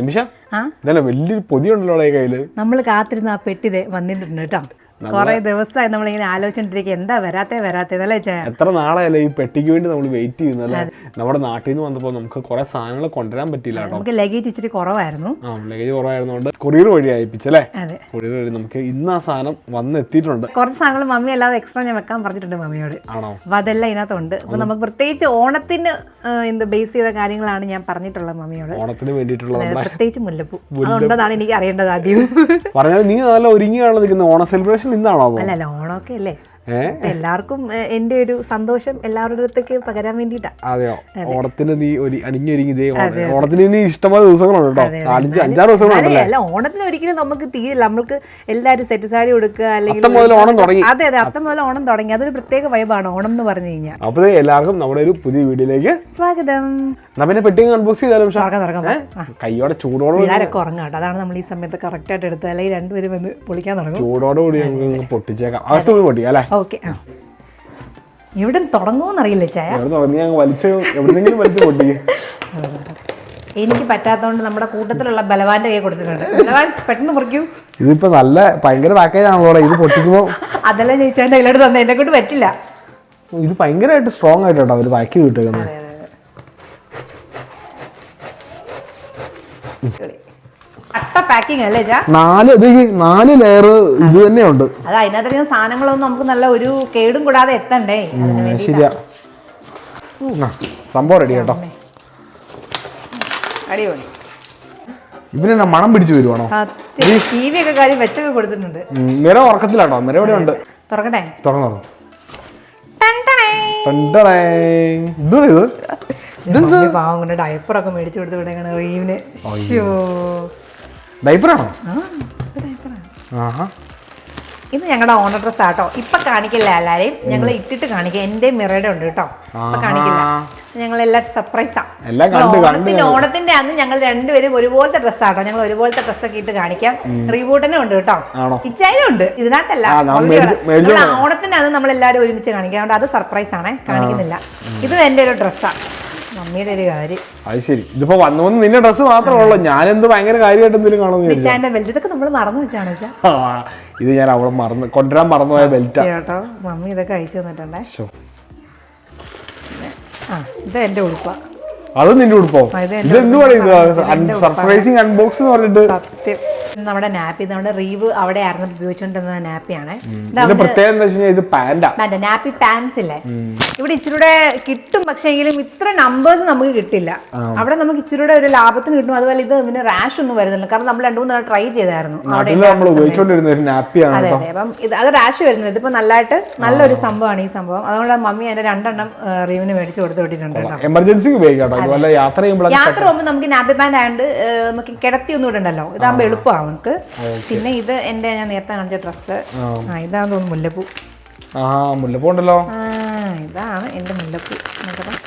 നിമിഷ? ഇതല്ല വലിയൊരു പൊതിയുണ്ടല്ലോ കയ്യിൽ? നമ്മൾ കാത്തിരുന്ന ആ പെട്ടിതെ വന്നിട്ടുണ്ട് കേട്ടോ. കുറെ ദിവസമായി നമ്മളിങ്ങനെ ആലോചിച്ചോണ്ടിരിക്കുക എന്താ വരാത്തേ വരാത്തേ അല്ലേ ചേ? എത്ര നാളായാലും ഈ പെട്ടിക്ക് വേണ്ടി നമ്മൾ വെയിറ്റ് ചെയ്യുന്നല്ലേ നമ്മുടെ നാട്ടിൽ നിന്ന് വന്നപ്പോൾ നമുക്ക് കുറെ സാധനങ്ങൾ കൊണ്ടുവരാൻ പറ്റില്ല കേട്ടോ. നമുക്ക് ലഗേജ് ഇച്ചിരി കുറവായിരുന്നു. ആ ലഗേജ് കുറവായിരുന്നോണ്ട് കൊറിയർ വഴി അയപ്പിച്ചല്ലേ അതെ. കൊറിയർ വഴി നമുക്ക് ഇന്ന് ആ സാധനം വന്നെത്തിയിട്ടുണ്ട്. കുറച്ച് സാധനങ്ങൾ മമ്മി അല്ലാതെ എക്സ്ട്രാ ഞാൻ വെക്കാൻ പറഞ്ഞിട്ടുണ്ട് മമ്മിയോട്. ആണോ? അപ്പൊ അതെല്ലാം ഇതിനകത്തുണ്ട്. അപ്പൊ നമുക്ക് പ്രത്യേകിച്ച് ഓണത്തിന് എന്ത് ബേസ് ചെയ്ത കാര്യങ്ങളാണ് ഞാൻ പറഞ്ഞിട്ടുള്ളത് മമ്മിയോട്. ഓണത്തിന് വേണ്ടിയിട്ടുള്ള പ്രത്യേകിച്ച് മുല്ലപ്പൂ. അതുണ്ടെന്നാണ് എനിക്ക് അറിയേണ്ടത് ആദ്യം. പറഞ്ഞാൽ നീ നല്ല ഒരുങ്ങിയാണ് നിൽക്കുന്നത്. ഓണ സെലിബ്രേഷൻ ഇന്നാണോ അത്? അല്ല അല്ല അല്ലേ? എല്ലാവർക്കും എന്റെ ഒരു സന്തോഷം എല്ലാവരുടെ അടുത്തേക്ക് പകരാൻ വേണ്ടിട്ടാണ് അതെയോ? ഓണത്തിന് നീ ഒരു അണിഞ്ഞൊരുങ്ങി ഓണത്തിന് നീ ഇഷ്ടമായ ദിവസങ്ങളുണ്ട് കേട്ടോ. അഞ്ചാറ് ദിവസങ്ങളുണ്ടല്ലേ അല്ല? ഓണത്തിന് ഒരിക്കലും നമുക്ക് തീരില്ല നമ്മൾക്ക് എല്ലാവരും സെറ്റ് സാരി കൊടുക്കുക അല്ലെങ്കിൽ ഓണം തുടങ്ങി. അതെ അതെ അത്തം മുതൽ ഓണം തുടങ്ങി. അതൊരു പ്രത്യേക വൈബാണ് ഓണം എന്ന് പറഞ്ഞു കഴിഞ്ഞാൽ. അപ്പോൾ എല്ലാവർക്കും നമ്മുടെ ഒരു പുതിയ വീഡിയോയിലേക്ക് സ്വാഗതം. എന്നാ പെട്ടിങ് അൺബോക്സ് ചെയ്താലും? കൈയോടെ ചൂടോടെ പിള്ളേരൊക്കെ ഉറങ്ങാം കേട്ടോ. അതാണ് നമ്മൾ ഈ സമയത്ത് കറക്റ്റ് ആയിട്ട് എടുത്തത്. അല്ലെങ്കിൽ രണ്ടുപേരും വന്ന് പൊളിക്കാൻ തുടങ്ങും. ചൂടോടെ കൂടി നമുക്ക് പൊട്ടിച്ചേക്കാം. അകത്ത് പൊട്ടിക്കാം അല്ലേ? ഓക്കെ ആ. എവിടെ തുടങ്ങുമെന്നറിയില്ല ചായ? എനിക്ക് പറ്റാത്തതുകൊണ്ട് നമ്മുടെ കൂട്ടത്തിലുള്ള ബലവാന്റെ കൈ കൊടുത്തിട്ടുണ്ട്. ബലവാൻ പെട്ടെന്ന് മുറിക്കൂ. ഇതിപ്പോ നല്ല ഭയങ്കര പാക്കേജ് ആണല്ലോ ഇത് പൊട്ടിക്കുമ്പോ അതെല്ലാം ചോദിച്ചാൽ കയ്യിലോട്ട് തന്നെ എന്നെ കൊണ്ട് പറ്റില്ല. ഇത് ഭയങ്കരമായിട്ട് സ്ട്രോങ് ആയിട്ടോ അവർ പാക്ക് കിട്ടുന്നത് അതെ, അതെ, അതെ. അട്ട പാക്കിംഗ് അല്ലേ ചാ നാല് ഇത് ഈ നാല് ലെയർ ഇത് തന്നെയുണ്ട്. അത് അതിനകത്തേക്കും സാധനങ്ങളൊന്നും നമുക്ക് നല്ല ഒരു കേടും കൂടാതെ എത്തണ്ടേ? അതിന് ശരിയാ. ആ, സംഭവം റെഡി കേട്ടോ അടിപൊളി. ഇവനെന്നാ മണം പിടിച്ചു വരുവാണോ? സത്യം ടി വി ഒക്കെ കാര്യം വെച്ചൊക്കെ കൊടുത്തിട്ടുണ്ട്. ഉം, മിര ഉറക്കത്തിലാട്ടോ ഇവിടെ ഉണ്ട്. തുറക്കട്ടെ? തുറന്നു തുറന്നു. ടൺ ടണേ. ഇതാണ് ഇത്? ഇത് മമ്മി പാവം കൊണ്ട് ഡയപ്പറൊക്കെ മേടിച്ചു കൊടുത്ത് വിടേക്കാണ് റീവിന് ശ്ശോ. ഡൈപ്പറാണോ. ആഹാ. ഇത് ഞങ്ങളുടെ ഓണർ ഡ്രസ് ആട്ടോ. ഇപ്പൊ കാണിക്കില്ല എല്ലാരെയും ഞങ്ങൾ ഇട്ടിട്ട് കാണിക്കാം. എന്റെ മിറയുടെ ഉണ്ട് കേട്ടോ കാണിക്കില്ല. ഞങ്ങൾ എല്ലാം സർപ്രൈസാ എല്ലാം കണ്ട് കണ്ട് ഓണത്തിന്റെ അന്ന് ഞങ്ങൾ രണ്ടുപേരും ഒരുപോലത്തെ ഡ്രസ് ആട്ടോ. ഞങ്ങൾ ഒരുപോലത്തെ ഡ്രസ് ഒക്കെ ഇട്ട് കാണിക്കാം. റീബൂട്ടനും ഉണ്ട് കേട്ടോ ഇച്ചായും ഉണ്ട്. ഇതിനകത്തല്ല. ഓണത്തിന്റെ അന്ന് നമ്മൾ എല്ലാവരും ഒരുമിച്ച് കാണിക്കാം. അതുകൊണ്ട് അത് സർപ്രൈസ് ആണ്. കാണിക്കുന്നില്ല. ഇത് എന്റെ ഒരു ഡ്രസ്സാ മമ്മിയുടെ ഒരു കാര്യം. അത് ശരി. ഇതിപ്പോ വന്നു വന്ന് നിന്റെ ഡ്രസ്സ് മാത്രമേ ഉള്ളൂ. ഞാനെന്ത് ഭയങ്കര കാര്യമായിട്ട് എന്തെങ്കിലും കാണുന്നു ബെൽറ്റ് ഇതൊക്കെ നമ്മൾ മറന്നു വെച്ചാണ് വെച്ചാ ഇത് ഞാൻ അവിടെ മറന്ന് കൊണ്ടുവരാൻ മറന്നുപോയ ബെൽറ്റ് കേട്ടോ. മമ്മി ഇതൊക്കെ അയച്ചു തന്നിട്ടുണ്ടേ. ആ ഇത് എന്റെ ഉടുപ്പാ. അത് നിന്റെ ഉടുപ്പോ? ഇത് എന്ത് പറയുന്നത്? സർപ്രൈസിങ് അൺബോക്സ് എന്ന് പറഞ്ഞിട്ട്. സത്യം. നമ്മുടെ നാപ്പി നമ്മുടെ റീവ് അവിടെ ആയിരുന്നു ഉപയോഗിച്ചുകൊണ്ടിരുന്ന നാപ്പിയാണ് നാപ്പി പാൻസ് ഇല്ലേ? ഇവിടെ ഇച്ചിരൂടെ കിട്ടും പക്ഷേ എങ്കിലും ഇത്ര നമ്പേഴ്സ് നമുക്ക് കിട്ടില്ല. അവിടെ നമുക്ക് ഇച്ചിരൂടെ ഒരു ലാഭത്തിന് കിട്ടും. അതുപോലെ ഇത് പിന്നെ റാഷ് ഒന്നും വരുന്നില്ല. കാരണം നമ്മൾ രണ്ടു മൂന്ന് ട്രൈ ചെയ്തായിരുന്നു. അതെ അതെ. അപ്പം ഇത് അത് റാഷ് വരുന്നത്. ഇതിപ്പോ നല്ലതായിട്ട് നല്ലൊരു സംഭവമാണ് ഈ സംഭവം. അതുകൊണ്ട് മമ്മി അതിന്റെ രണ്ടെണ്ണം റീവിന് മേടിച്ച് കൊടുത്തു വിട്ടിട്ടുണ്ട് കേട്ടോ. എമർജൻസിക്ക് ഉപയോഗിക്കാം കേട്ടോ. ഇതുപോലെ യാത്ര യാത്ര പോകുമ്പോൾ നമുക്ക് നാപ്പി പാൻ ആയതുകൊണ്ട് നമുക്ക് കിടത്തി ഒന്നും ഇടണ്ടല്ലോ. ഇതാകുമ്പോൾ എളുപ്പമാണ് നമുക്ക് പിന്നെ ഇത് എന്റെ ഞാൻ നേരത്തെ കാണിച്ച ഡ്രസ്സ്. ഇതാണ് തോന്നുന്നു മുല്ലപ്പൂ? ആ മുല്ലപ്പൂ ഉണ്ടല്ലോ. ആ ഇതാണ് എന്റെ മുല്ലപ്പൂ. മരിച്ചതായി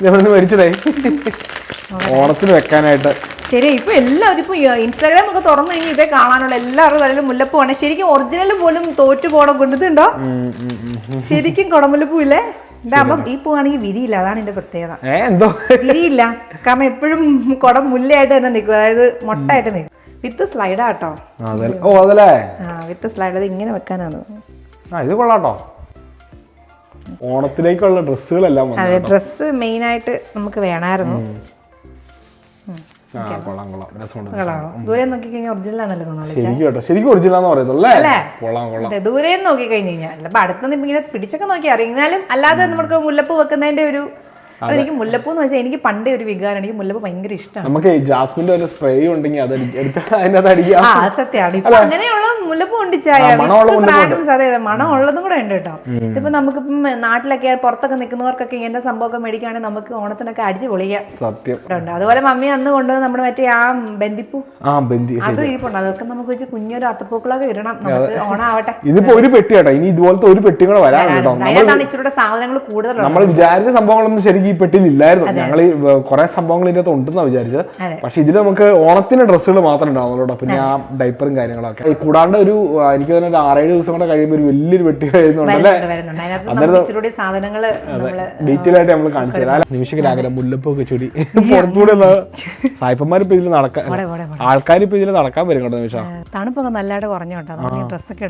ഇതെവിടെ മരിച്ചതായി ഓണത്തിന് വെക്കാനായിട്ട്. ശരി ഇപ്പൊ എല്ലാവരും ഇപ്പൊ ഇൻസ്റ്റാഗ്രാം ഒക്കെ തുറന്നു കഴിഞ്ഞാൽ ഇതേ കാണാനുള്ള എല്ലാവരും തലയിലും മുല്ലപ്പൂ ആണ്. ശരിക്കും ഒറിജിനൽ പോലും തോറ്റു പോണം കൊണ്ടുണ്ടോ. ശരിക്കും കുടമുല്ലപ്പൂ ഇല്ലേ? ഇതാകുമ്പം ഈ പൂവാണെങ്കിൽ വിരിയില്ല. അതാണ് എന്റെ പ്രത്യേകത. എന്തോ? വിരിയില്ല. കാരണം എപ്പോഴും കുടം മുല്ലയായിട്ട് തന്നെ നിൽക്കും. അതായത് മൊട്ടായിട്ട് നിൽക്കും. വിത്ത് സ്ലൈഡാ കേട്ടോ. അതല്ലേ ഓ അതല്ലേ? ആ വിത്ത് സ്ലൈഡ്. അത് ഇങ്ങനെ വെക്കാനാണ്. ആ ഇത് കൊള്ളാട്ടോ. ഓണത്തിലേക്കുള്ള ഡ്രസ്സുകളെല്ലാം അതെ ഡ്രസ്സ് മെയിനായിട്ട് നമുക്ക് വേണമായിരുന്നു. ദൂരെ നോക്കി കഴിഞ്ഞാൽ ഒറിജിനൽ ആണല്ലോ തോന്നുന്നു ശരിക്കും ഒറിജിനൽ ദൂരെ നോക്കി കഴിഞ്ഞു കഴിഞ്ഞാൽ. അടുത്ത് ഇങ്ങനെ പിടിച്ചൊക്കെ നോക്കി അറിയാലും അല്ലാതെ നമുക്ക് മുല്ലപ്പൂ വെക്കുന്നതിന്റെ ഒരു എനിക്ക് മുല്ലപ്പൂ എന്ന് വെച്ചാൽ എനിക്ക് പണ്ടേ ഒരു വികാരം എനിക്ക് മുല്ലപ്പൂ ഭയങ്കര ഇഷ്ടമാണ് നമുക്ക് ജാസ്മിന്റെ ഒരു സ്പ്രേ ഉണ്ടെങ്കിൽ അത് അതിനകത്ത് അടിക്കാം. ആ സത്യമാണ് ഇപ്പൊ അങ്ങനെയുള്ള മുല്ലപ്പൂ ഉണ്ട് ചായ. ഫ്രാഗ്രൻസ് അതെ അതെ മണം ഉള്ളതും കൂടെ ഉണ്ട് കേട്ടോ. ഇപ്പൊ നമുക്കിപ്പം നാട്ടിലൊക്കെ പുറത്തൊക്കെ നിൽക്കുന്നവർക്കൊക്കെ ഇങ്ങനത്തെ സംഭവമൊക്കെ മേടിക്കുകയാണെങ്കിൽ നമുക്ക് ഓണത്തിനൊക്കെ അടിച്ച് പൊളിക്കാം സത്യം. അതുപോലെ മമ്മി അന്ന് കൊണ്ടുവന്ന് നമ്മുടെ മറ്റേ ആ ബന്ദിപ്പൂ അത് ഇരിപ്പുണ്ട്. അതൊക്കെ നമുക്ക് വെച്ച് കുഞ്ഞൊരു അത്തപ്പൂക്കളൊക്കെ ഇടണം. നമുക്ക് ഓണാവട്ടെ. ഇതിപ്പോ ഒരു പെട്ടി കേട്ടോ. ഇനി ഇതുപോലത്തെ ഒരു പെട്ടി കൂടെ വരാൻ കേട്ടോ. ഇച്ചിരി സാധനങ്ങൾ കൂടുതലുള്ളത്. നമ്മൾ വിചാരിച്ച സംഭവങ്ങളൊന്നും ശരിക്കും ഈ പെട്ടിയിൽ ഇല്ലായിരുന്നു ഞങ്ങൾ ഈ കുറെ സംഭവങ്ങൾ ഇതിന്റെ അകത്ത് ഉണ്ടെന്നാ വിചാരിച്ചത്. പക്ഷെ ഇതിൽ നമുക്ക് ഓണത്തിന് ഡ്രസ്സുകൾ മാത്രം ഉണ്ടാവുന്നുള്ളൂ. പിന്നെ ആ ഡൈപ്പറും കാര്യങ്ങളൊക്കെ. ഈ കൂടാണ്ട് ഒരു എനിക്ക് തന്നെ ഒരു ആറേഴ് ദിവസം കൂടെ കഴിയുമ്പോൾ ഒരു വലിയൊരു പെട്ടി കഴിയുന്നുണ്ടല്ലേ വരുന്നുണ്ട് വരുന്നുണ്ട്. അതിനകത്ത് നമുക്ക് ഇച്ചിരി ഡീറ്റെയിൽ ആയിട്ട് നമ്മൾ കാണിച്ചു തരാം. നിമിഷത്തിൽ ആഗ്രഹം. മുല്ലപ്പൊക്കെ ചൂടി. പുറത്തുകൂടെ സായിപ്പന്മാർ ഇപ്പൊ ഇതിൽ നടക്കാൻ. ആൾക്കാർ ഇപ്പൊ ഇതിൽ നടക്കാൻ വരും കേട്ടോ നിമിഷം തണുപ്പൊക്കെ നല്ലതായിട്ട് കുറഞ്ഞോട്ടോ ഡ്രസ്സൊക്കെ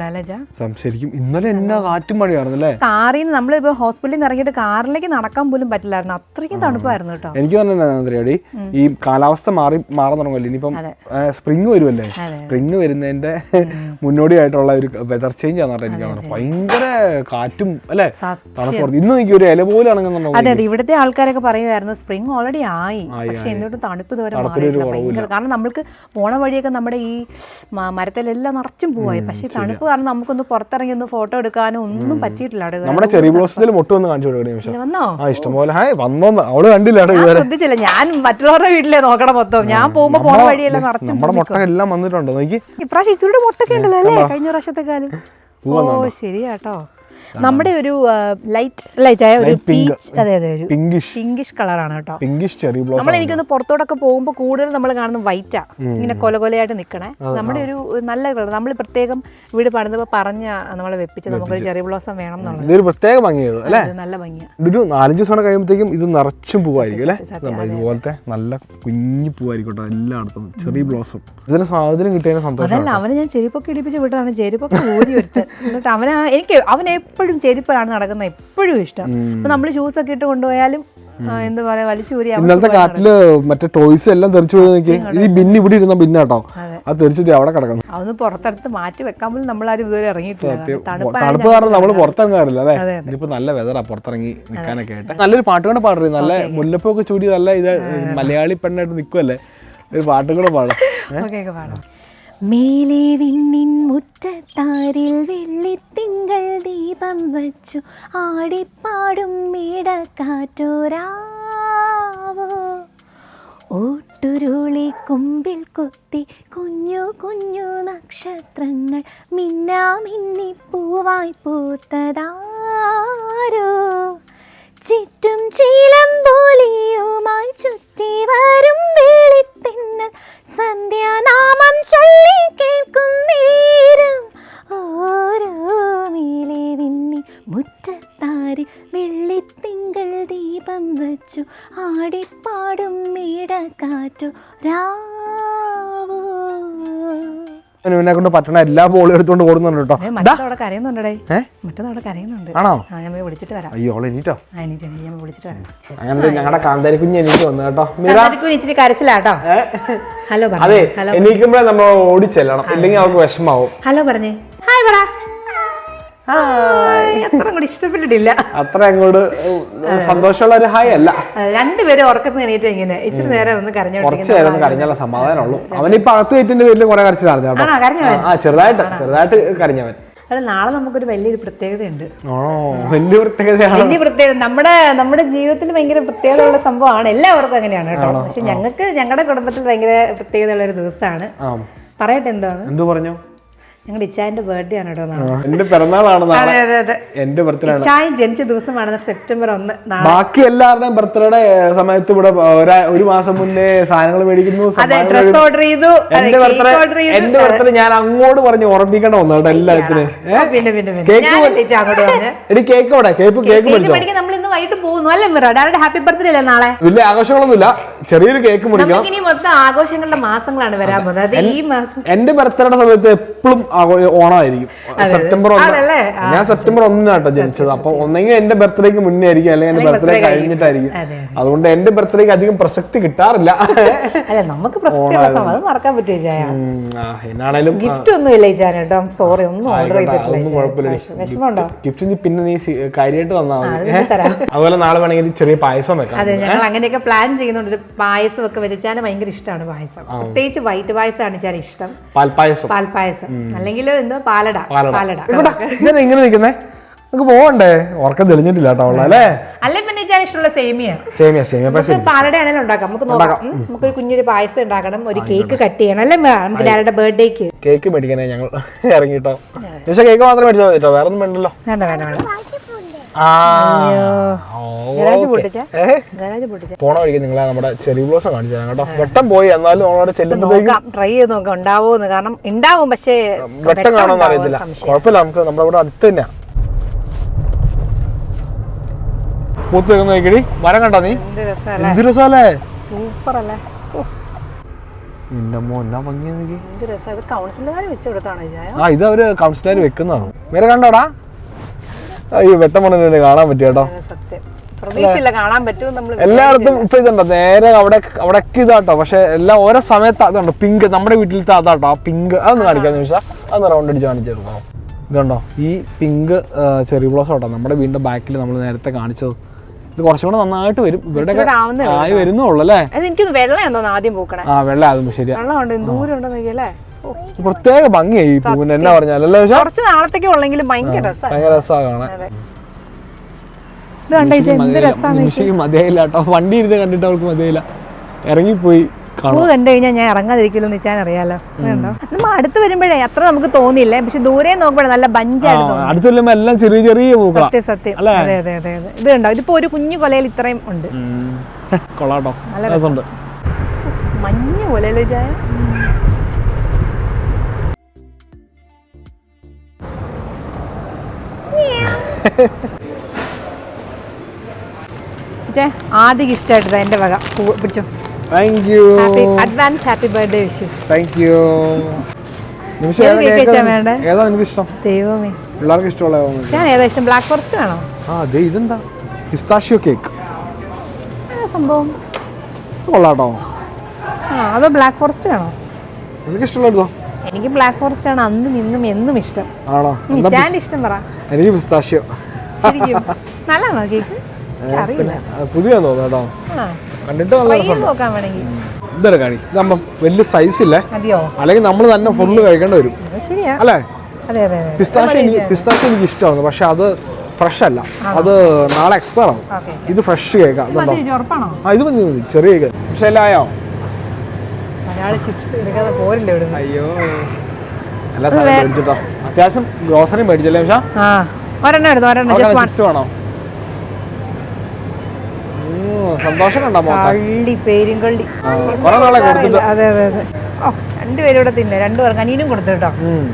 ശരിക്കും ഇന്നലെ എന്നാ കാറ്റും മഴയായിരുന്നു അല്ലേ കാറിൽ നിന്ന് നമ്മളിപ്പോ ഹോസ്പിറ്റലിൽ നിന്ന് ഇറങ്ങിയിട്ട് കാറിലേക്ക് നടക്കാൻ പോലും പറ്റില്ലായിരുന്നു. അത്രയ്ക്കും തണുപ്പായിരുന്നു കേട്ടോ. എനിക്ക് തന്നെ ഈ കാലാവസ്ഥ മാറി മാറാൻ തുടങ്ങുമല്ലോ. ഇനിയിപ്പം സ്പ്രിങ് വരുമല്ലേ. സ്പ്രിങ് വരുന്നതിന്റെ മുന്നോടിയായിട്ടുള്ള ഒരു വെതർ ചേഞ്ച് ആണ് എനിക്ക് തോന്നുന്നത് ഭയങ്കര കാറ്റും അല്ലെ. തണുപ്പ് ഇന്ന് എനിക്ക് ഒരു ഇല പോലെ അതെ അതെ. ഇവിടുത്തെ ആൾക്കാരൊക്കെ പറയുമായിരുന്നു സ്പ്രിങ് ഓൾറെഡി ആയി. പക്ഷെ എന്നിട്ടും തണുപ്പ് ഇതുവരെ മാറിയിട്ടില്ല. കാരണം നമ്മൾക്ക് പോണ വഴിയൊക്കെ നമ്മുടെ ഈ മരത്തിലെല്ലാം നിറച്ചും പോവായി. പക്ഷെ തണുപ്പ് കാരണം നമുക്കൊന്ന് പുറത്തിറങ്ങി ഒന്ന് ഫോട്ടോ എടുക്കാനോ ഒന്നും പറ്റിയിട്ടില്ല. നമ്മുടെ ചെറിയ ബ്ലോസത്തിൽ മുട്ട് വന്ന് കാണിച്ചു കൊടുക്കണേ വന്നോ? ഇഷ്ടംപോലെ. ഹായ് വന്നോന്ന്. അവൾ കണ്ടില്ല അവിടെ ഞാൻ ഇതുവരെ. ശ്രദ്ധിച്ചില്ല. ഞാൻ മറ്റുള്ളവരുടെ വീട്ടിലെ നോക്കണം മൊത്തം. ഞാൻ പോകുമ്പോ പോണ വഴിയെല്ലാം നിറച്ചു നമ്മുടെ മുട്ട എല്ലാം വന്നിട്ടുണ്ട്? നോക്കി. ഇപ്രാവശ്യം ഇച്ചിരി മുട്ടൊക്കെ ഉണ്ടല്ലോ അല്ലേ? കഴിഞ്ഞ കാലം ഓ ശരിയാട്ടോ. നമ്മുടെ ഒരു ലൈറ്റ് ഒരു Light pink. പീച്ച് അതെ അതെ ഒരു പിങ്കിഷ് പിങ്കിഷ് കളറാണ് കേട്ടോ. പിങ്കിഷ് ചെറിയ ബ്ലോസം നമ്മൾ എനിക്കൊന്ന് പുറത്തോടൊക്കെ പോകുമ്പോൾ കൂടുതൽ നമ്മൾ കാണുന്ന വൈറ്റാ ഇങ്ങനെ കൊല കൊലയായിട്ട് നിൽക്കണേ നമ്മുടെ ഒരു നല്ല കളർ. നമ്മൾ പ്രത്യേകം വീട് പണിതപ്പോൾ പറഞ്ഞ നമ്മളെ വെപ്പിച്ച്. നമുക്കൊരു ചെറിയ ബ്ലോസം വേണം എന്നുള്ളത്. ഇതൊരു പ്രത്യേക അല്ലേ? അത് നല്ല ഭംഗിയാണ് ഒരു നാലഞ്ച് ദിവസം കഴിയുമ്പോഴത്തേക്കും ഇത് നിറച്ചും പൂവായിരിക്കും അല്ലേ? ഇതുപോലത്തെ നല്ല കുഞ്ഞു പൂവായിരിക്കും എല്ലായിടത്തും. ചെറിയ ബ്ലോസം ഇതിന് സാധനം കിട്ടിയതിന് സന്തോഷം അതല്ല അവനെ ഞാൻ ചെരുപ്പൊക്കെ ഇടിപ്പിച്ച് വിട്ടതാണ്. ചെരുപ്പൊക്കെ ഊരി ഒരുത്ത് എന്നിട്ട് അവന് എനിക്ക് അവൻ എപ്പോഴും ചെരുപ്പാണ് നടക്കുന്നത് എപ്പോഴും ഇഷ്ടം. അപ്പൊ നമ്മൾ ഷൂസ് ഒക്കെ ഇട്ട് കൊണ്ടുപോയാലും ഇന്നത്തെ എന്താ പറയാ ഇന്നലത്തെ കാറ്റിൽ മറ്റേ ടോയ്സ് എല്ലാം തെറിച്ചു പോയി നോക്കി ഈ ബിന്ന് ഇവിടെ ഇരുന്ന ബിന്നാട്ടോ അത്. തെറിച്ചു അവിടെ കിടക്കുന്നു. അവന്ന് പുറത്തെടുത്ത് മാറ്റി വെക്കാൻ പോലും നമ്മളാരും ഇതുവരെ ഇറങ്ങിയിട്ടില്ല. തണുപ്പ് കാരണം നമ്മൾ പുറത്തിറങ്ങാറില്ല അതെ ഇതിപ്പോ നല്ല വെതറാ പുറത്തിറങ്ങി നിൽക്കാനൊക്കെ ആയിട്ട്. നല്ലൊരു പാട്ട് കൂടെ പാടുന്നത് നല്ല മുല്ലപ്പൊക്കെ ചൂടി നല്ല ഇത് മലയാളി പെണ്ണായിട്ട് നിൽക്കുമല്ലേ ഒരു പാട്ടും കൂടെ പാടാം. പാടാം. മേലെ വിണ്ണിൻ മുറ്റത്താരിൽ വെള്ളിത്തിങ്കൾ ദീപം വച്ചു. ആടിപ്പാടും മേടക്കാറ്റോരാവോ ഓട്ടുരുളി കുമ്പിൽ കുത്തി കുഞ്ഞു കുഞ്ഞു നക്ഷത്രങ്ങൾ മിന്നാമിന്നി പൂവായി പൂത്തതാരോ. ചുറ്റും ചീലം പോലെയുമായി ചുറ്റി വരും വേളിത്തിന്നൽ സന്ധ്യാനാമം ചൊല്ലി കേൾക്കും നേരം. ഓരോ മേലെ വിണ്ണി മുറ്റത്താരി വെള്ളിത്തിങ്കൾ ദീപം വച്ചു. ആടിപ്പാടും മേടക്കാറ്റു രാവോ ഇവനെ കൊണ്ട് പറ്റണ എല്ലാ ബോളും എടുത്തോണ്ട് ഓടുന്നുണ്ട് കേട്ടോ മറ്റവിടെ കരയുന്നുണ്ടേ ഏ? കരയുന്നുണ്ട്. ആണോ? ആ ഞാൻ പോയി വിളിച്ചിട്ട് വരാം. അയ്യോ അവളെ എണീറ്റോ? ഞാൻ വിളിച്ചിട്ട് വരാം. അങ്ങനെ ഞങ്ങളുടെ കാന്താരി കുഞ്ഞ് എനിക്ക് വന്നു കേട്ടോ. കണ്ണാടിക്കുഞ്ഞ് ഇച്ചിരി കരച്ചിലാട്ടോ ഹലോ അതെ പറഞ്ഞു ഹലോ. എണീക്കുമ്പോഴേ നമ്മൾ ഓടിച്ചെല്ലണം. അല്ലെങ്കിൽ അവൾക്ക് വിഷമാവും. ഹലോ പറഞ്ഞേ. അത്ര കൂടി ഇഷ്ടപ്പെട്ടിട്ടില്ല. അത്ര അങ്ങോട്ട് സന്തോഷമുള്ള ഒരു ഹായ് അല്ല. രണ്ടുപേരും ഉറക്കത്തിന് എണീറ്റ് ഇങ്ങനെ. ഇച്ചിരി നേരം ഒന്ന് കരഞ്ഞു കുറച്ച് നേരം ഒന്ന് കരഞ്ഞാലേ സമാധാനമുള്ളൂ. അവനിപ്പോ അകത്ത് കയറ്റിന്റെ പേരിൽ കുറെ കേട്ടോ. ആ ചെറുതായിട്ട് ചെറുതായിട്ട് കരഞ്ഞവൻ. അല്ല നാളെ നമുക്കൊരു വലിയൊരു പ്രത്യേകതയുണ്ട്. വലിയ പ്രത്യേകതയാണ്? വലിയ പ്രത്യേകത. നമ്മുടെ നമ്മുടെ ജീവിതത്തിൽ ഭയങ്കര പ്രത്യേകതയുള്ള സംഭവമാണ്. എല്ലാവർക്കും അങ്ങനെയാണ് കേട്ടോ. പക്ഷെ ഞങ്ങൾക്ക് ഞങ്ങളുടെ കുടുംബത്തിൽ ഭയങ്കര പ്രത്യേകതയുള്ള ഒരു ദിവസമാണ് പറയട്ടെ എന്താണ് എന്തു പറഞ്ഞു? ഞങ്ങളുടെ ഇച്ചായന്റെ ബർത്ത്ഡേ ആണ് കേട്ടോ നാളെ. എന്റെ പിറന്നാളാണ് അതെ അതെ അതെ. എന്റെ ബർത്ത്ഡേ ആണ്. ഇച്ചായൻ ജനിച്ച ദിവസമാണ് സെപ്റ്റംബർ ഒന്ന് ബാക്കി എല്ലാവരുടെയും സമയത്ത് ഇവിടെ ഒരു മാസം മുന്നേ സാധനങ്ങൾ മേടിക്കുന്നു ഡ്രസ് ഓർഡർ ചെയ്തു. എന്റെ ബർത്ത്ഡേ എന്റെ ബർത്ത്ഡേ ഞാൻ അങ്ങോട്ട് പറഞ്ഞ് ഓർമ്മിക്കണം കേട്ടോ എല്ലാത്തിനും പിന്നെ പിന്നെ കേക്ക് അങ്ങോട്ട് പറഞ്ഞു? എടി കേക്ക് അവിടെ കേക്ക് കേക്ക് നമ്മൾ ഇന്ന് വൈകിട്ട് പോകുന്നു. അല്ലേ മിറ? ഡയറക്റ്റ് ഹാപ്പി ബർത്ത്ഡേ അല്ലേ നാളെ? വലിയ ആഘോഷങ്ങളൊന്നുമില്ല. ചെറിയൊരു കേക്ക് മുടിക്കാം. നമുക്കിനി മൊത്തം ആഘോഷങ്ങളുടെ മാസങ്ങളാണ് വരാൻ പോകുന്നത്. ഈ മാസം എന്റെ ബർത്ത്ഡേയുടെ സമയത്ത് എപ്പോഴും ഓണമായിരിക്കും സെപ്റ്റംബർ? ഒന്ന്. ഞാൻ സെപ്റ്റംബർ ഒന്നിനാട്ടോ ജനിച്ചത്. അപ്പൊ ഒന്നെങ്കിൽ എന്റെ ബർത്ത്ഡേക്ക് മുന്നേ ആയിരിക്കും അല്ലെങ്കിൽ എന്റെ ബർത്ത്ഡേ കഴിഞ്ഞിട്ടായിരിക്കും. അതുകൊണ്ട് എന്റെ ബർത്ത്ഡേക്ക് അധികം പ്രസക്തി കിട്ടാറില്ല. നമുക്ക് മറക്കാൻ എന്നാണേലും ഗിഫ്റ്റ് ഒന്നും ഇല്ല ചായ കേട്ടോ. സോറി ഒന്നും ഓർഡർ ചെയ്തിട്ടില്ല ഗിഫ്റ്റ് പിന്നെ നീ കാര്യമായിട്ട് തന്നാ മതി. അത് ഞാൻ തരാം. അതുപോലെ നാളെ വേണമെങ്കിൽ ചെറിയ പായസം വെക്കാം. അതെ ഞങ്ങൾ അങ്ങനെയൊക്കെ പ്ലാൻ ചെയ്യുന്നുണ്ട്. ഒരു പായസം ഒക്കെ വെച്ചാൽ ഭയങ്കര ഇഷ്ടമാണ് പായസം. പ്രത്യേകിച്ച് വൈറ്റ് പായസമാണ് ആണ് ഇഷ്ടം. പാൽപായസം പാൽപ്പായസം. അല്ലെങ്കിൽ എന്തോ പാലട. പാലട. ഇങ്ങനെ ഇങ്ങനെ നിൽക്കുന്നേ. നമുക്ക് പോവണ്ടേ? ഉറക്കം തെളിഞ്ഞിട്ടില്ല കേട്ടോ അല്ലേ? അല്ലെ പിന്നെ ചാൻ ഇഷ്ടമുള്ള സേമിയ? സേമിയ സേമിയ. പാലട ആണെങ്കിലും ഉണ്ടാക്കാം. നമുക്ക് നോക്കാം. നമുക്ക് ഒരു കുഞ്ഞൊരു പായസം ഉണ്ടാക്കണം. ഒരു കേക്ക് കട്ട് ചെയ്യണം. അല്ലേ നമുക്ക് ഡാഡിയുടെ ബർത്ത്ഡേക്ക്. കേക്ക് മേടിക്കാനേ ഞങ്ങൾ ഇറങ്ങിട്ടോ. കേക്ക് മാത്രം മേടിച്ചാൽ മതി വേറെ ഒന്നും വേണ്ടല്ലോ. വേണ്ട വേണ്ട വേണ്ട. പോണ വഴിക്ക് നിങ്ങളെ നമ്മുടെ ചെറി ബ്ലോസം കാണിച്ചു തരാം കേട്ടോ. വെട്ടം പോയി എന്നാലും നമ്മളവിടെ ചെല്ലുമ്പോഴേക്കും ട്രൈ ചെയ്ത് നോക്കാം ഉണ്ടാവുമെന്ന് കാരണം ഉണ്ടാവും പക്ഷേ വെട്ടം കാണുമെന്ന് അറിയത്തില്ല. കുഴപ്പമില്ല നമുക്ക് നമ്മുടെ ഇവിടെ അടുത്ത് തന്നെ. പൂത്ത് വെക്കുന്ന നോക്കിടി. മരം കണ്ടോ നീ? എന്ത് രസമല്ലേ? സൂപ്പർ അല്ലേ ഇത് അവർ കൗൺസിലർ വെക്കുന്നതാണ്. വേറെ കണ്ടോടാ? ഈ വെട്ടം മണ്ണിനെ കാണാൻ പറ്റി കേട്ടോ. സത്യം. പ്രതീക്ഷയില്ല കാണാൻ പറ്റും നമ്മൾ എല്ലായിടത്തും ഇപ്പൊ ഇതുണ്ടോ. നേരെ അവിടെ അവിടെ ഇതാട്ടോ. പക്ഷെ എല്ലാം ഓരോ സമയത്ത് അതുണ്ടോ. പിങ്ക് നമ്മുടെ വീട്ടിലത്തെ അതാട്ടോ. ആ പിങ്ക്. അതൊന്ന് കാണിക്കാൻ ചോദിച്ചാൽ അതൊന്ന് റൗണ്ട് അടിച്ച് കാണിച്ചെടുക്കണം ഇതുണ്ടോ? ഈ പിങ്ക് ചെറിയ ബ്ലോസം കേട്ടോ നമ്മുടെ വീടിന്റെ ബാക്കിൽ നമ്മൾ നേരത്തെ കാണിച്ചത്. ഇത് കുറച്ചും കൂടെ നന്നായിട്ട് വരും. ഇവരുടെ ആയി വരുന്നുള്ളൂ അല്ലേ? എനിക്ക് എനിക്കൊന്ന് വെള്ളം ആദ്യം പൂക്കണേ. ആ വെള്ളം ആദ്യം ശരിയാ. വെള്ളം ഉണ്ട് ദൂരം പ്രത്യേക ഭംഗിയായി ഈ പൂവിന് എന്നാ പറഞ്ഞാലല്ലേ കുറച്ച് നാളത്തേക്ക് ഉള്ളെങ്കിലും ഭയങ്കര രസമാണ് ഭയങ്കര രസമാണ് കാണാൻ മതിയായില്ല. കേട്ടോ. വണ്ടി ഇരുന്ന് കണ്ടിട്ട് അവൾക്ക് മതിയായില്ല. ഇറങ്ങിപ്പോയി പൂ കണ്ടു കഴിഞ്ഞാൽ ഞാൻ ഇറങ്ങാതിരിക്കില്ലെന്ന് വെച്ചാൽ അറിയാലോ. നമ്മൾ അടുത്ത് വരുമ്പോഴേ അത്ര നമുക്ക് തോന്നിയില്ല. പക്ഷെ ദൂരെ നോക്കുമ്പോഴേ നല്ല ബഞ്ചായിട്ട് എല്ലാം ചെറിയ ചെറിയ സത്യം സത്യം. അതെ അതെ അതെ ഇത് കണ്ടോ? ഇതിപ്പോ ഒരു കുഞ്ഞു കൊലയിൽ ഇത്രയും ഉണ്ട്. കൊള്ളാട്ടോ നല്ല രസമുണ്ട്. മഞ്ഞ കൊലയിൽ ചായ ചേ, ആദ്യ ഗിഫ്റ്റ് ആയിട്ട് എന്റെ വക. പിടിച്ചു. Thank you advance happy birthday wishes thank you ഏത് ഇഷ്ടം ദൈവമേ. പിള്ളേർക്ക് ഇഷ്ടമുള്ള ഞാൻ ഏതാ ഇഷ്ടം ബ്ലാക്ക് ഫോറസ്റ്റ് വേണോ? ആ ദേ ഇതെന്താ? പിസ്താഷ്യോ കേക്ക് സംഭവം? കൊള്ളാട്ടോ. അതോ ബ്ലാക്ക് ഫോറസ്റ്റ് വേണോ? എനിക്ക് ബ്ലാക്ക് ഫോറസ്റ്റ് ആണ് അന്നും ഇന്നും എന്നും ഇഷ്ടം. ആണോ? എന്നാ ഇഷ്ടം പറ. എനിക്ക് പിസ്താഷ്യോ. നല്ലതാണോ കേക്ക്? പുതിയ തോന്നുന്നു കണ്ടിട്ട് നല്ല വേണമെങ്കിൽ. ഇതൊരു കാര്യം നമ്മ വലിയ സൈസ് ഇല്ലേ? അല്ലെങ്കിൽ നമ്മൾ തന്നെ ഫുള്ള് കഴിക്കേണ്ടി വരും. അല്ലേ? പിസ്താഷ്യോ എനിക്ക് പിസ്താഷ്യോ എനിക്ക് ഇഷ്ടമാണ്. പക്ഷെ അത് ഫ്രഷ് അല്ല. അത് നാളെ എക്സ്പയർ ആവും. ഇത് ഫ്രഷ് കേക്ക്. ആ ഇത് മതി മതി. ചെറിയ കേക്ക്. പക്ഷെ എല്ലാം ആയോ ചിപ്സ് എടുക്കാതെ പോരില്ല ഇവിടുന്ന്? അയ്യോ. എല്ലാ സാധനം മേടിച്ചിട്ടോ. അത്യാവശ്യം ഗ്രോസറി മേടിച്ചല്ലേ പക്ഷേ ആ ഒരെണ്ണം എടുത്തു ഒരെണ്ണം ജസ്റ്റ് വൺ വേണോ? സന്തോഷം കണ്ടോ മോത്ത. കള്ളി പേരുങ്കള്ളി കുറെ നാളെ കൊടുത്തിട്ട്. അതെ അതെ അതെ. ഓ രണ്ടുപേരും ഇവിടെ തിന്നെ. രണ്ടു പേർക്ക് അനിയനും കൊടുത്തു കേട്ടോ. ഉം.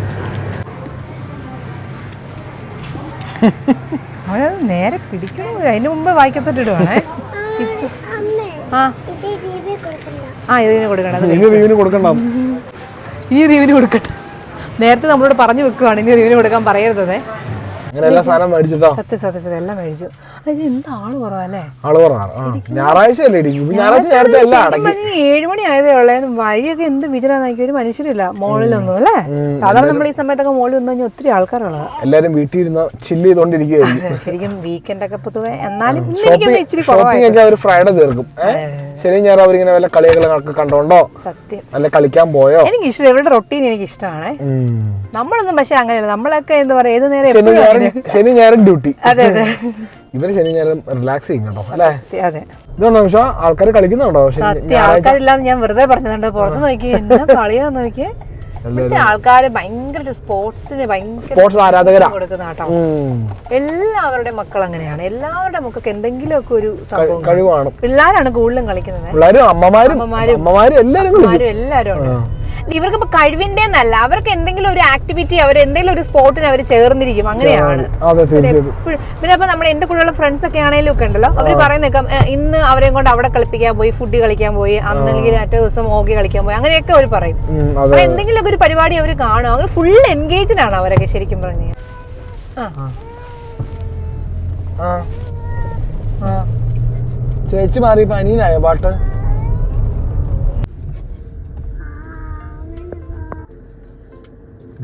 അവനത് നേരെ പിടിക്കണോ അതിന് മുമ്പ് വായിക്കത്തിട്ടിടുവാണേ ആ. ആ ഇതിന് കൊടുക്കണം ഇനി റീവിന് കൊടുക്കണ്ട. ഈ റീവിന് കൊടുക്കട്ടെ നേരത്തെ നമ്മളോട് പറഞ്ഞു വെക്കുകയാണ് ഇനി റീവിന് കൊടുക്കാൻ പറയരുതേ അങ്ങനെ എല്ലാ സാധനം മേടിച്ചിട്ടോ? സത്യ സത്യ സത്യം. എല്ലാം മേടിച്ചു. അത് എന്താ ആൾ കുറവല്ലേ ആൾ പറഞ്ഞാറ് ആ ഞായറാഴ്ച അല്ലേ ഇടിക്കും ഞായറാഴ്ച നേരത്തെ എല്ലാം അടക്കി ഏഴു മണി ആയതേ ഉള്ളേ. വഴിയൊക്കെ എന്ത് ഒരു മനുഷ്യരില്ല. മോളിലൊന്നും അല്ലേ? സാധാരണ നമ്മൾ ഈ സമയത്തൊക്കെ മോളിൽ കഴിഞ്ഞാൽ ഒത്തിരി ആൾക്കാരുള്ളതാ. എല്ലാരും വീട്ടിൽ ഇരുന്ന് ചില്ല് ചെയ്തോണ്ടിരിക്കുകയായിരിക്കും. ശരിക്കും വീക്കെൻഡ് ഒക്കെ പൊതുവെ എന്നാലും ഇച്ചിരി കുറവായി ഷോപ്പിംഗ് അവർ ഫ്രൈഡേ തീർക്കും. ശരി അവരിങ്ങനെ വല്ല കളികളൊക്കെ കണ്ടോണ്ടോ? സത്യം. അല്ല കളിക്കാൻ പോയോ? എനിക്ക് ഇഷ്ടം ഇവരുടെ റൊട്ടീൻ എനിക്ക് ഇഷ്ടമാണ് നമ്മളൊന്നും പക്ഷെ അങ്ങനെയല്ല. നമ്മളൊക്കെ എന്താ പറയാ ഏത് നേരം ശനി ഞായറും ഡ്യൂട്ടി. ഇവർ ശനി ഞായറും റിലാക്സ് ചെയ്യും കേട്ടോ അല്ലേ? ഇതുകൊണ്ടോ പക്ഷേ ആൾക്കാർ കളിക്കുന്നുണ്ടോ ആൾക്കാരില്ലാന്ന് ഞാൻ വെറുതെ പറഞ്ഞതുണ്ട് പുറത്ത് നോക്കി കളിയോ കളിയാ നോക്കിയേ ആൾക്കാര് ഭയങ്കര സ്പോർട്സിന് ഭയങ്കര സ്പോർട്സ് ആരാധകരാ? കൊടുക്കുന്ന കേട്ടോ എല്ലാവരുടെ മക്കൾ അങ്ങനെയാണ്. എല്ലാവരുടെ മക്കൾക്ക് എന്തെങ്കിലും ഒക്കെ ഒരു സംഭവം. കഴിവാണ്. പിള്ളേരാണ് കൂടുതലും കളിക്കുന്നത്? പിള്ളേരും അമ്മമാരും അമ്മമാരും. എല്ലാവരും ഉണ്ട്. ഇവർക്ക് ഇപ്പൊ കഴിവിന്റെ എന്നല്ല അവർക്ക് എന്തെങ്കിലും ഒരു ആക്ടിവിറ്റി അവർ എന്തെങ്കിലും ഒരു സ്പോർട്ടിന് അവർ ചേർന്നിരിക്കും. അങ്ങനെയാണ്. പിന്നെ അപ്പൊ നമ്മുടെ എന്റെ കൂടെയുള്ള ഫ്രണ്ട്സ് ഒക്കെ ആണെങ്കിലും ഒക്കെ ഉണ്ടല്ലോ. അവർ പറയുന്നേക്കാം ഇന്ന് അവരെയും കൊണ്ട് അവിടെ കളിപ്പിക്കാൻ പോയി ഫുഡ് കളിക്കാൻ പോയി അന്നെങ്കിൽ മറ്റേ ദിവസം ഹോക്കി കളിക്കാൻ പോയി. അങ്ങനെയൊക്കെ അവർ പറയും. അപ്പൊ എന്തെങ്കിലുമൊക്കെ ഒരു പരിപാടി അവർ കാണും. അങ്ങനെ ഫുൾ എൻഗേജ്ഡ് ആണ് അവരൊക്കെ ശരിക്കും പറഞ്ഞു ചേച്ചി മാറി പനീനായോ പാട്ട്?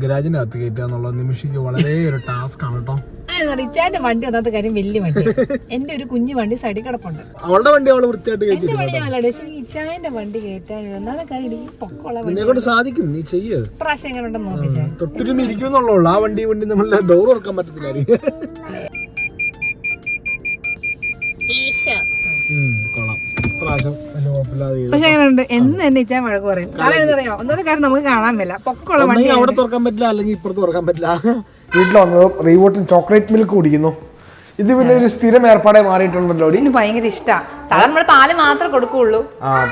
ഗരാജിനകത്ത് കയറ്റുക എന്നുള്ള നിമിഷിക്ക് വളരെ ഒരു ടാസ്ക് ആണ് കേട്ടോ റിച്ചാന്റെ വണ്ടി വന്നാത്ത കാര്യം വലിയ വണ്ടി. എന്റെ ഒരു കുഞ്ഞു വണ്ടി സൈഡിൽ കിടപ്പുണ്ട്. അവളുടെ വണ്ടി അവൾ വൃത്തിയായിട്ട് കയറ്റി എന്റെ വണ്ടി ഞാനല്ല പക്ഷെ എനിക്ക് ഇച്ചായന്റെ വണ്ടി കയറ്റാൻ ഒന്നാമത്തെ കാര്യം എനിക്ക് പൊക്കമുള്ള വണ്ടി നിന്നെ കൊണ്ട് സാധിക്കും നീ ചെയ്യ്. പ്രാവശ്യം എങ്ങനെ ഉണ്ടെന്ന് നോക്കിച്ചേ തൊട്ടിരുന്ന് ഇരിക്കുന്നുള്ളൂ ആ വണ്ടി വണ്ടി നമ്മളെ ഡോർ തുറക്കാൻ പറ്റത്തില്ല കൊള്ളാം. പ്രാവശ്യം പക്ഷെ എങ്ങനെയുണ്ട് എന്ന് എന്നെ ഇച്ചാൻ വഴക്ക് പറയും. കാരണം എന്താ പറയാ ഒന്നാമത്തെ കാര്യം നമുക്ക് കാണാൻ പറ്റില്ല പൊക്കമുള്ള വണ്ടി അവിടെ തുറക്കാൻ പറ്റില്ല അല്ലെങ്കിൽ ഇപ്പുറത്ത് തുറക്കാൻ പറ്റില്ല. വീട്ടിൽ വന്നത് റീവോട്ടിൽ ചോക്ലേറ്റ് മിൽക്ക് കുടിക്കുന്നു. ഇത് പിന്നെ ഒരു സ്ഥിരം ഏർപ്പാടെ മാറിയിട്ടുണ്ടല്ലോ ഭയങ്കര ഇഷ്ടമാണ് സാധാരണ നമ്മൾ പാൽ മാത്രം കൊടുക്കുള്ളൂ.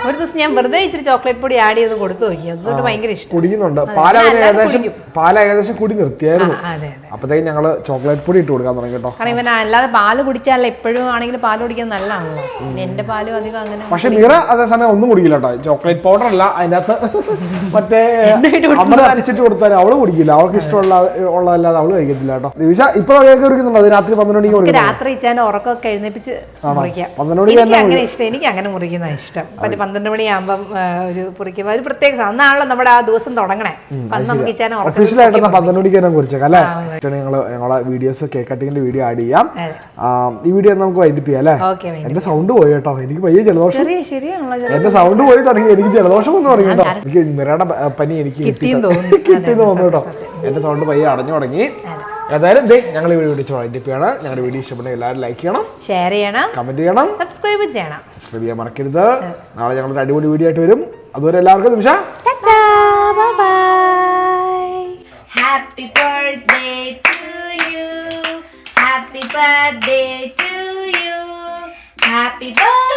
ഒരു ദിവസം ഞാൻ വെറുതെ ഇച്ചിരി ചോക്ലേറ്റ് പൊടി ആഡ് ചെയ്ത് കൊടുത്തു നോക്കി. അതുകൊണ്ട് ഭയങ്കര ഇഷ്ടം. കുടിക്കുന്നുണ്ട്. പാല ഏകദേശം പാല ഏകദേശം കുടി നിർത്തിയായിരുന്നു. അപ്പത്തേക്ക് ഞങ്ങൾ ഞങ്ങൾ ചോക്ലേറ്റ് പൊടി ഇട്ട് കൊടുക്കാൻ തുടങ്ങി കേട്ടോ. കാരണം ഇവൻ അല്ലാതെ പാൽ കുടിച്ചാൽ എപ്പോഴും ആണെങ്കിൽ പാൽ കുടിക്കാൻ നല്ലതാണല്ലോ. എന്റെ പാലും അധികം അങ്ങനെ പക്ഷെ നിറ അതേസമയം ഒന്നും കുടിക്കില്ല കേട്ടോ. ചോക്ലേറ്റ് പൗഡർ അല്ല അതിനകത്ത് മറ്റേ അമ്മ അരിച്ചിട്ട് കൊടുത്താൽ അവൾ കുടിക്കില്ല. അവൾക്ക് ഇഷ്ടമുള്ള ഉള്ളതല്ലാതെ അവൾ കഴിക്കത്തില്ല കേട്ടോ. നിമിഷ ഇപ്പൊ കുടിക്കുന്നുണ്ടോ? രാത്രി പന്ത്രണ്ട് മണിക്ക് രാത്രി ഇച്ചാൻ ഉറക്കമൊക്കെ എഴുന്നേപ്പിച്ച് പന്ത്രണ്ട് മണിക്ക് അങ്ങനെ ഇഷ്ടം. എനിക്ക് അങ്ങനെ മുറിക്കുന്ന ഇഷ്ടം. മറ്റേ പന്ത്രണ്ട് മണിയാകുമ്പം ഒരു പുറിക്കുമ്പോൾ ഒരു പ്രത്യേക അന്നാണല്ലോ നമ്മുടെ ആ ദിവസം തുടങ്ങണേ. അന്ന് നമുക്ക് ഇച്ചാൻ ഒഫീഷ്യലായിട്ട് പന്ത്രണ്ട് മണിക്ക് തന്നെ കുറിച്ചേക്കാം അല്ലേ? ഞങ്ങൾ ഞങ്ങളെ വീഡിയോസ് കേക്ക് കട്ടിങ്ങിന്റെ വീഡിയോ ആഡ് ചെയ്യാം. ഈ വീഡിയോ നമുക്ക് വൈൻഡപ്പ് ചെയ്യാം അല്ലേ? എന്റെ സൗണ്ട് പോയി കേട്ടോ. എനിക്ക് പയ്യെ ജലദോഷം. എന്റെ സൗണ്ട് പോയി തുടങ്ങി. എനിക്ക് ജലദോഷം എന്ന് തുടങ്ങി കേട്ടോ. എനിക്ക് നിറയുടെ പനി എനിക്ക്. കിട്ടിയെന്ന് തോന്നുന്നു. കേട്ടോ. എന്റെ സൗണ്ട് പയ്യെ അടഞ്ഞു തുടങ്ങി. ഏതായാലും ദേ ഞങ്ങൾ ഈ വീഡിയോ വിളിച്ച് വൈൻഡപ്പിയാണ്. ഞങ്ങളുടെ വീഡിയോ ഇഷ്ടപ്പെട്ട എല്ലാവരും ലൈക്ക് ചെയ്യണം. ഷെയർ ചെയ്യണം. കമന്റ് ചെയ്യണം. സബ്സ്ക്രൈബ് ചെയ്യണം. സബ്സ്ക്രൈബ് ചെയ്യാൻ മറക്കരുത്. നാളെ ഞങ്ങളുടെ അടിപൊളി വീഡിയോ ആയിട്ട് വരും. അതുവരെ എല്ലാവർക്കും നിമിഷ. Happy birthday to you. Happy birthday to you. Happy birthday,